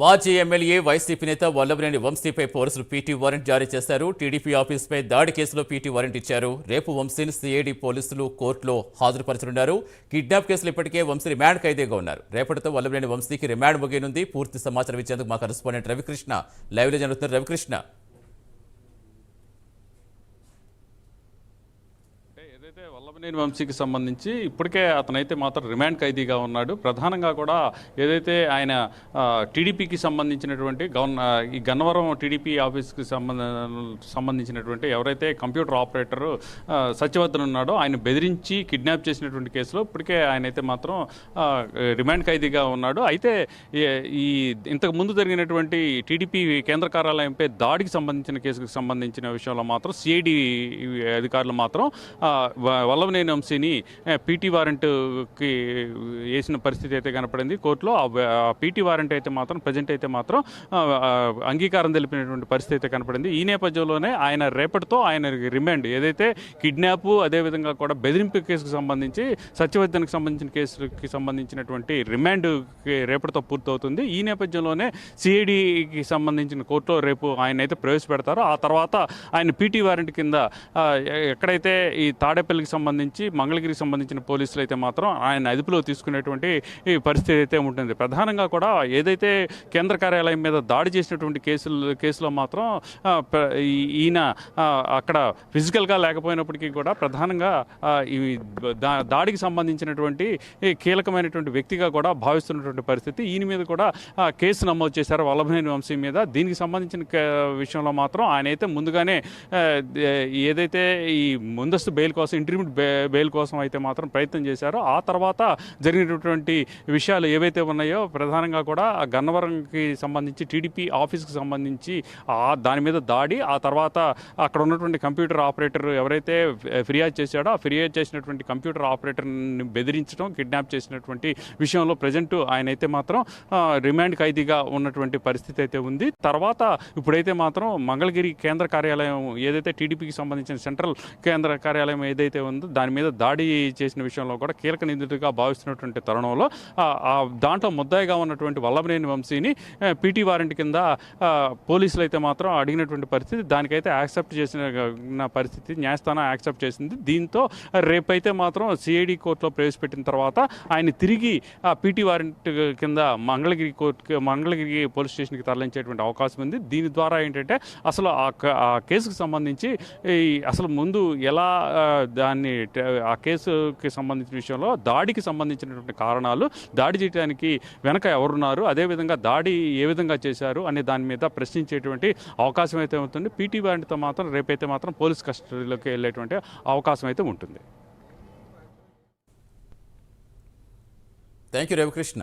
మాజీ MLA YCP నేత వల్లభనేని వంశీపై పోలీసులు పీటీ వారెంట్ జారీ చేశారు. టీడీపీ ఆఫీస్పై దాడి కేసులో పీటీ వారెంట్ ఇచ్చారు. రేపు వంశీని సిఐడి పోలీసులు కోర్టులో హాజరుపరచనున్నారు. కిడ్నాప్ కేసులు ఇప్పటికే వంశీ రిమాండ్ ఖైదీగా ఉన్నారు. రేపటితో వల్లభనేని వంశీకి రిమాండ్ ముగియనుంది. పూర్తి సమాచారం ఇచ్చేందుకు మా కరెస్పాండెంట్ రవికృష్ణ లైవ్లో జరుగుతున్నారు రవికృష్ణ ఏదైతే వంశీకి సంబంధించి ఇప్పటికే అతనైతే మాత్రం రిమాండ్ ఖైదీగా ఉన్నాడు. ప్రధానంగా కూడా ఏదైతే ఆయన టీడీపీకి సంబంధించినటువంటి గవర్న ఈ గన్నవరం టీడీపీ ఆఫీస్కి సంబంధ సంబంధించినటువంటి ఎవరైతే కంప్యూటర్ ఆపరేటర్ సత్యవర్ధన్ ఉన్నాడో ఆయన బెదిరించి కిడ్నాప్ చేసినటువంటి కేసులో ఇప్పటికే ఆయన అయితే మాత్రం రిమాండ్ ఖైదీగా ఉన్నాడు. అయితే ఈ- ఇంతకు ముందు జరిగినటువంటి టీడీపీ కేంద్ర కార్యాలయంపై దాడికి సంబంధించిన కేసుకు సంబంధించిన విషయంలో మాత్రం సిఐడి అధికారులు మాత్రం వల్ల వ- వంశీని పీటీ వారెంట్కి వేసిన పరిస్థితి అయితే కనపడింది. కోర్టులో ఆ పీటీ వారెంట్ అయితే మాత్రం ప్రజెంట్ అయితే మాత్రం అంగీకారం తెలిపినటువంటి పరిస్థితి అయితే కనపడింది. ఈ నేపథ్యంలోనే ఆయన రేపటితో ఆయన రిమాండ్. ఏదైతే కిడ్నాప్ అదేవిధంగా కూడా బెదిరింపు కేసుకు సంబంధించి సత్యవర్ధన్కి సంబంధించిన కేసుకి సంబంధించినటువంటి రిమాండ్ రేపటితో పూర్తవుతుంది. ఈ నేపథ్యంలోనే సిఐడికి సంబంధించిన కోర్టులో రేపు ఆయన అయితే ప్రవేశపెడతారు. ఆ తర్వాత ఆయన పీటీ వారెంట్ కింద ఎక్కడైతే ఈ తాడేపల్లికి సంబంధించి మంగళగిరికి సంబంధించిన పోలీసులు అయితే మాత్రం ఆయన అదుపులో తీసుకునేటువంటి పరిస్థితి అయితే ఉంటుంది. ప్రధానంగా కూడా ఏదైతే కేంద్ర కార్యాలయం మీద దాడి చేసినటువంటి కేసులు కేసులో మాత్రం ఈయన అక్కడ ఫిజికల్గా లేకపోయినప్పటికీ కూడా ప్రధానంగా ఈ దా- దాడికి సంబంధించినటువంటి కీలకమైనటువంటి వ్యక్తిగా కూడా భావిస్తున్నటువంటి పరిస్థితి. ఈయన మీద కూడా కేసు నమోదు చేశారు వల్లభనేని వంశీ మీద. దీనికి సంబంధించిన విషయంలో మాత్రం ఆయన అయితే ముందుగానే ఏదైతే ఈ ముందస్తు బెయిల్ కోసం ఇంటర్మీడియట్ బే- బెయిల్ కోసం అయితే మాత్రం ప్రయత్నం చేశారో. ఆ తర్వాత జరిగినటువంటి విషయాలు ఏవైతే ఉన్నాయో ప్రధానంగా కూడా గన్నవరంకి సంబంధించి టీడీపీ ఆఫీస్కి సంబంధించి దాని మీద దాడి ఆ తర్వాత అక్కడ ఉన్నటువంటి కంప్యూటర్ ఆపరేటర్ ఎవరైతే ఫిర్యాదు చేశాడో ఆ ఫిర్యాదు చేసినటువంటి కంప్యూటర్ ఆపరేటర్ని బెదిరించడం కిడ్నాప్ చేసినటువంటి విషయంలో ప్రజెంట్ ఆయన అయితే మాత్రం రిమాండ్ ఖైదీగా ఉన్నటువంటి పరిస్థితి అయితే ఉంది. తర్వాత ఇప్పుడైతే మాత్రం మంగళగిరి కేంద్ర కార్యాలయం ఏదైతే టీడీపీకి సంబంధించిన సెంట్రల్ కేంద్ర కార్యాలయం ఏదైతే ఉందో దాని మీద దాడి చేసిన విషయంలో కూడా కీలక నిందితుడిగా భావిస్తున్నటువంటి తరుణంలో దాంట్లో ముద్దాయిగా ఉన్నటువంటి వల్లభనేని వంశీని పీటీ వారెంట్ కింద పోలీసులు అయితే మాత్రం అడిగినటువంటి పరిస్థితి దానికైతే యాక్సెప్ట్ చేసిన పరిస్థితి న్యాయస్థానం యాక్సెప్ట్ చేసింది. దీంతో రేపైతే మాత్రం సిఐడి కోర్టులో ప్రవేశపెట్టిన తర్వాత ఆయన తిరిగి ఆ పీటీ వారెంట్ కింద మంగళగిరి కోర్టు మంగళగిరి పోలీస్ స్టేషన్కి తరలించేటువంటి అవకాశం ఉంది. దీని ద్వారా ఏంటంటే అసలు ఆ క- ఆ కేసుకు సంబంధించి అసలు ముందు ఎలా దాన్ని ఆ కేసుకి సంబంధించిన విషయంలో దాడికి సంబంధించినటువంటి కారణాలు దాడి చేయడానికి వెనక ఎవరున్నారు అదేవిధంగా దాడి ఏ విధంగా చేశారు అనే దాని మీద ప్రశ్నించేటువంటి అవకాశం అయితే ఉంటుంది. పీటీ వారితో మాత్రం రేపైతే మాత్రం పోలీస్ కస్టడీలోకి వెళ్ళేటువంటి అవకాశం అయితే ఉంటుంది. Thank you Ravikrishna